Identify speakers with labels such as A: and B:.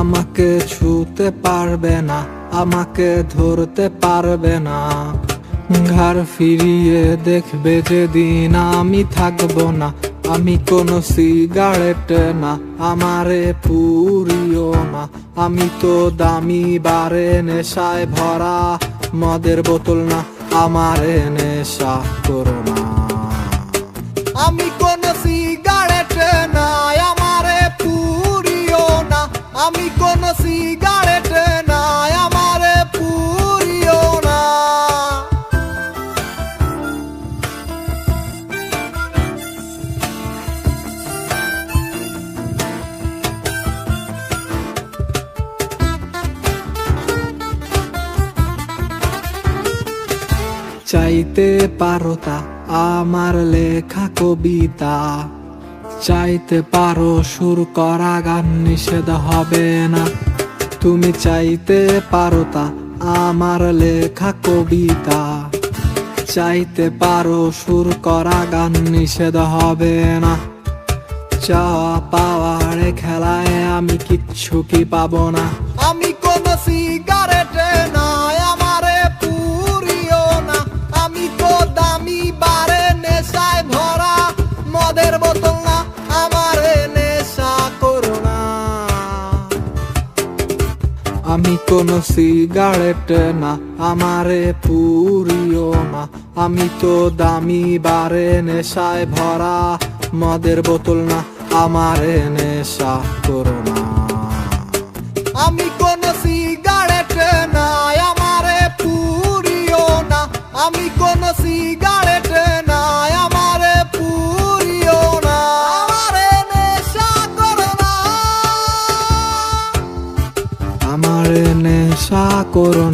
A: আমাকে ছুতে পারবে না, আমাকে ধরতে পারবে না। ঘর ফিরিয়ে দেখবে যেদিন আমি থাকব না, আমি কোনো সিগারেট না, আমারে পুরিও না। আমি তো দামি বারে নেশায় ভরা, মদের বোতল না, আমারে নেশা করো না। চাইতে পারো তা, আমার লেখা কবিতা। চাইতে পারো সুর করা গান নিষেধ হবে না। তুমি চাইতে পারো তা, আমার লেখা কবিতা। চাইতে পারো সুর করা গান নিষেধ হবে না। চাওয়া পাওয়ার খেলায় আমি কিচ্ছু কি পাবো না। আমি কোন সিগারেট নয় কোন সিগারেট না, আমারে পুরিও না। আমি তো দামি বারে নেশায় ভরা, মদের বোতল না, আমারে নেশা করো না। নেশা করো